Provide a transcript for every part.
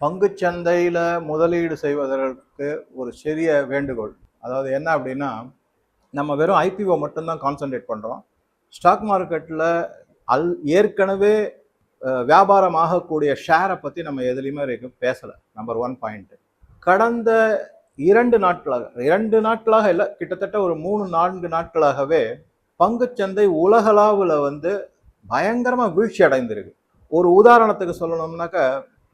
பங்குச்சந்தையில் முதலீடு செய்வதற்கு ஒரு சிறிய வேண்டுகோள். அதாவது என்ன அப்படின்னா நம்ம வெறும் ஐபிஓ மட்டும்தான் கான்சன்ட்ரேட் பண்ணுறோம் ஸ்டாக் மார்க்கெட்டில் அல் ஏற்கனவே வியாபாரம் ஆகக்கூடிய ஷேரை பற்றி நம்ம எதுலேயுமே வரைக்கும் பேசலை. நம்பர் ஒன் பாயிண்ட்டு கடந்த இரண்டு நாட்களாக இரண்டு நாட்களாக இல்லை கிட்டத்தட்ட ஒரு மூணு நான்கு நாட்களாகவே பங்குச்சந்தை உலகளாவில் வந்து பயங்கரமாக வீழ்ச்சி அடைந்திருக்கு ஒரு உதாரணத்துக்கு சொல்லணும்னாக்கா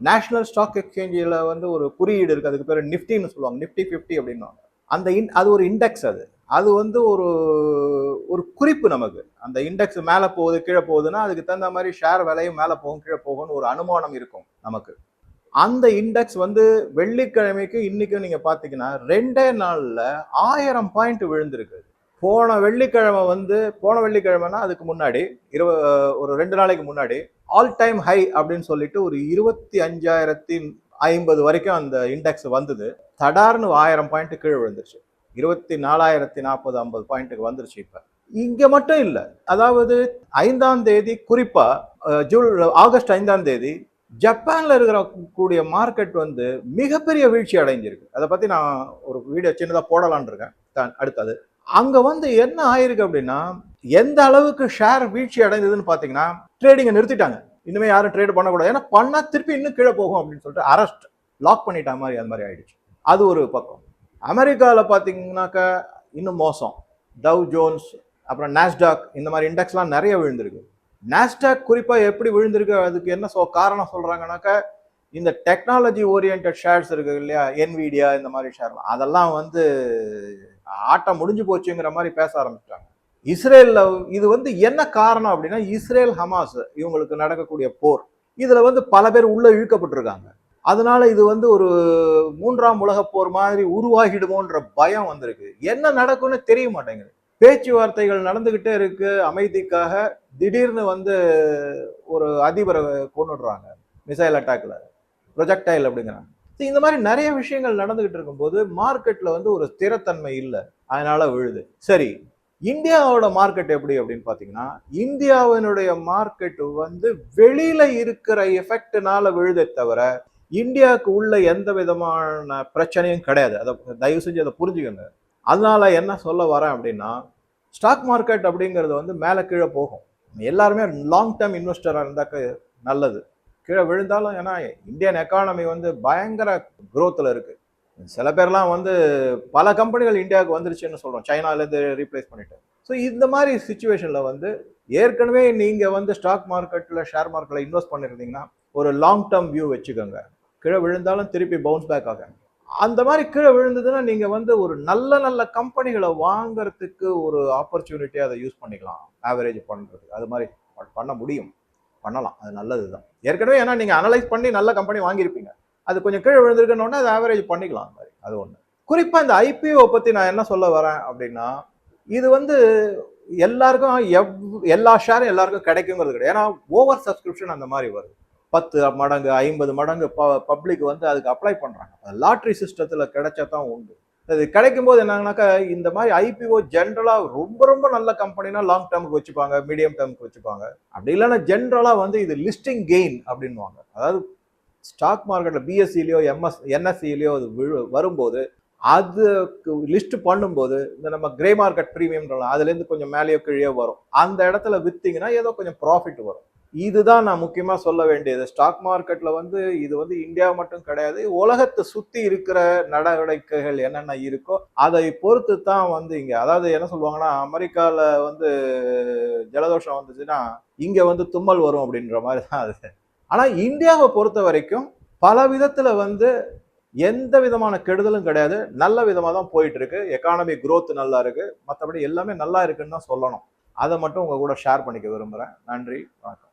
நேஷனல் ஸ்டாக் எக்ஸ்சேஞ்சில் வந்து ஒரு குறியீடு இருக்குது அதுக்கு பேர் நிஃப்டின்னு சொல்லுவாங்க. நிஃப்டி ஃபிஃப்டி அப்படின்னுவாங்க. அந்த இன் அது ஒரு இண்டெக்ஸ் அது. அது வந்து ஒரு ஒரு குறிப்பு நமக்கு. அந்த இண்டெக்ஸ் மேலே போகுது கீழே போகுதுன்னா அதுக்கு தகுந்த மாதிரி ஷேர் விலையும் மேலே போகும் கீழே போகும்னு ஒரு அனுமானம் இருக்கும் நமக்கு. அந்த இண்டெக்ஸ் வந்து வெள்ளிக்கிழமைக்கு இன்னைக்கும் நீங்கள் பார்த்தீங்கன்னா ரெண்டே நாளில் ஆயிரம் பாயிண்ட் விழுந்திருக்கு. போன வெள்ளிக்கிழமை வந்து போன வெள்ளிக்கிழமைனா அதுக்கு முன்னாடி இருவ ஒரு ரெண்டு நாளைக்கு முன்னாடி ஆல் டைம் ஹை அப்படின்னு சொல்லிட்டு ஒரு இருபத்தி அஞ்சாயிரத்தி ஐம்பது வரைக்கும் அந்த இண்டெக்ஸ் வந்தது. தடார்னு ஆயிரம் பாயிண்ட் கீழே விழுந்துருச்சு. இருபத்தி நாலாயிரத்தி நாற்பது ஐம்பது பாயிண்ட்டுக்கு வந்துருச்சு இப்போ. இங்கே மட்டும் இல்லை. அதாவது ஐந்தாம் தேதி குறிப்பாக ஜூல் ஆகஸ்ட் ஐந்தாம் தேதி ஜப்பானில் இருக்கிற கூடிய மார்க்கெட் வந்து மிகப்பெரிய வீழ்ச்சி அடைஞ்சிருக்கு. அதை பற்றி நான் ஒரு வீடியோ சின்னதாக போடலான் இருக்கேன். தான் அடுத்தது. அங்கே வந்து என்ன ஆயிருக்கு அப்படின்னா எந்த அளவுக்கு ஷேர் வீழ்ச்சி அடைந்ததுன்னு பார்த்தீங்கன்னா ட்ரேடிங்கை நிறுத்திட்டாங்க. இனிமேல் யாரும் ட்ரேட் பண்ணக்கூடாது. ஏன்னா பண்ணால் திருப்பி இன்னும் கீழே போகும் அப்படின்னு சொல்லிட்டு அரெஸ்ட் லாக் பண்ணிட்டா மாதிரி அந்த மாதிரி ஆயிடுச்சு. அது ஒரு பக்கம். அமெரிக்காவில் பார்த்தீங்கன்னாக்கா இன்னும் மோசம். டவ் ஜோன்ஸ் அப்புறம் நாஸ்டாக் இந்த மாதிரி இண்டெக்ஸ்லாம் நிறைய விழுந்திருக்கு. நாஸ்டாக் குறிப்பாக எப்படி விழுந்திருக்கு அதுக்கு என்ன சொ காரணம் சொல்கிறாங்கனாக்கா இந்த டெக்னாலஜி ஓரியன்ட் ஷேர்ஸ் இருக்கு இல்லையா? என்விடியா இந்த மாதிரி ஷேர்லாம் அதெல்லாம் வந்து ஆட்டம் முடிஞ்சு போச்சுங்கிற மாதிரி பேச ஆரம்பிச்சிட்டாங்க. இஸ்ரேலில் இது வந்து என்ன காரணம் அப்படின்னா இஸ்ரேல் ஹமாஸ் இவங்களுக்கு நடக்கக்கூடிய போர். இதில் வந்து பல பேர் உள்ளே இழுக்கப்பட்டிருக்காங்க. அதனால இது வந்து ஒரு மூன்றாம் உலகப் போர் மாதிரி உருவாகிடுமோன்ற பயம் வந்திருக்கு. என்ன நடக்கும்னு தெரிய மாட்டேங்குது. பேச்சுவார்த்தைகள் நடந்துகிட்டே இருக்கு. அமைதிக்காக திடீர்னு வந்து ஒரு அதிபரை கொண்டுடுறாங்க மிசைல் அட்டாக்ல. ப்ரொஜெக்டைல் அப்படிங்கிறாங்க. இந்த மாதிரி நிறைய விஷயங்கள் நடந்துகிட்டு இருக்கும்போது மார்க்கெட்ல வந்து ஒரு ஸ்திரத்தன்மை இல்லை. அதனால விழுது. சரி இந்தியாவோட மார்க்கெட் எப்படி அப்படின்னு பாத்தீங்கன்னா இந்தியாவினுடைய மார்க்கெட் வந்து வெளியில இருக்கிற எஃபெக்ட்னால விழுதே தவிர இந்தியாவுக்கு உள்ள எந்த விதமான பிரச்சனையும் கிடையாது. அதை தயவு செஞ்சு அதை புரிஞ்சுக்கோங்க. அதனால என்ன சொல்ல வரேன் அப்படின்னா ஸ்டாக் மார்க்கெட் அப்படிங்கிறது வந்து மேலே கீழே போகும். எல்லாருமே லாங் டேர்ம் இன்வெஸ்டராக இருந்தாக்க நல்லது. கீழே விழுந்தாலும் ஏன்னா இந்தியன் எக்கானமி வந்து பயங்கர குரோத்தில் இருக்குது சில பேர்லாம் வந்து பல கம்பெனிகள் இந்தியாவுக்கு வந்துருச்சுன்னு சொல்கிறோம் சைனாலேருந்து ரீப்ளேஸ் பண்ணிட்டு. ஸோ இந்த மாதிரி சுச்சுவேஷனில் வந்து ஏற்கனவே நீங்கள் வந்து ஸ்டாக் மார்க்கெட்டில் ஷேர் மார்க்கெட்டில் இன்வெஸ்ட் பண்ணியிருந்தீங்கன்னா ஒரு லாங் டேர்ம் வியூ வச்சுக்கோங்க. கீழே விழுந்தாலும் திருப்பி பவுன்ஸ் பேக் ஆகும் அந்த மாதிரி கீழே விழுந்ததுன்னா நீங்கள் வந்து ஒரு நல்ல நல்ல கம்பெனிகளை வாங்குறதுக்கு ஒரு ஆப்பர்ச்சுனிட்டி அதை யூஸ் பண்ணிக்கலாம். ஆவரேஜ் பண்ணுறது அது மாதிரி பண்ண முடியும். பண்ணலாம். அது நல்லது தான் ஏற்கனவே ஏன்னா நீங்கள் அனலைஸ் பண்ணி நல்ல கம்பெனி வாங்கியிருப்பீங்க. அது கொஞ்சம் கீழே விழுந்திருக்கணுன்னா அது ஆவரேஜ் பண்ணிக்கலாம் மாதிரி. அது ஒன்று குறிப்பாக இந்த ஐபிஓ பற்றி நான் என்ன சொல்ல வரேன் அப்படின்னா இது வந்து எல்லாருக்கும் எவ் எல்லா ஷேரும் எல்லாருக்கும் கிடைக்குங்கிறது கிடையாது. ஏன்னா ஓவர் சப்ஸ்கிரிப்ஷன் அந்த மாதிரி வருது. பத்து மடங்கு ஐம்பது மடங்கு ப பப்ளிக் வந்து அதுக்கு அப்ளை பண்ணுறாங்க லாட்ரி சிஸ்டத்தில் கிடைச்சா தான் உண்டு. அது கிடைக்கும் போது என்னன்னாக்கா இந்த மாதிரி ஐபிஓ ஜென்ரலாக ரொம்ப ரொம்ப நல்ல கம்பெனினா லாங் டேர்முக்கு வச்சுப்பாங்க மீடியம் டேர்முக்கு வச்சுப்பாங்க. அப்படி இல்லைன்னா ஜென்ரலாக வந்து இது லிஸ்டிங் கெயின் அப்படின்வாங்க அதாவது ஸ்டாக் மார்க்கெட்டில் பிஎஸ்சிலையோ எம்எஸ் என்எஸ்சிலையோ அது விழு வரும்போது அதுக்கு லிஸ்ட் பண்ணும்போது இந்த நம்ம கிரே மார்க்கெட் ப்ரீமியம்ன்றலாம் அதுலேருந்து கொஞ்சம் மேலேயோ கீழே வரும். அந்த இடத்துல விற்றீங்கன்னா ஏதோ கொஞ்சம் ப்ராஃபிட் வரும். இதுதான் நான் முக்கியமாக சொல்ல வேண்டியது. ஸ்டாக் மார்க்கெட்டில் வந்து இது வந்து இந்தியா மட்டும் கிடையாது உலகத்தை சுற்றி இருக்கிற நடவடிக்கைகள் என்னென்ன இருக்கோ அதை பொறுத்து தான் வந்து இங்கே அதாவது என்ன சொல்லுவாங்கன்னா அமெரிக்காவில் வந்து ஜலதோஷம் வந்துச்சுன்னா இங்கே வந்து தும்மல் வரும் அப்படின்ற மாதிரி தான் அது. ஆனால் இந்தியாவை பொறுத்த வரைக்கும் பல விதத்தில் வந்து எந்த விதமான கெடுதலும் கிடையாது. நல்ல விதமாக தான் போயிட்டு இருக்கு எக்கானமி குரோத் நல்லா இருக்கு. மற்றபடி எல்லாமே நல்லா இருக்குன்னு தான் சொல்லணும். அதை மட்டும் உங்கள் கூட ஷேர் பண்ணிக்க விரும்புகிறேன் நன்றி. வணக்கம்.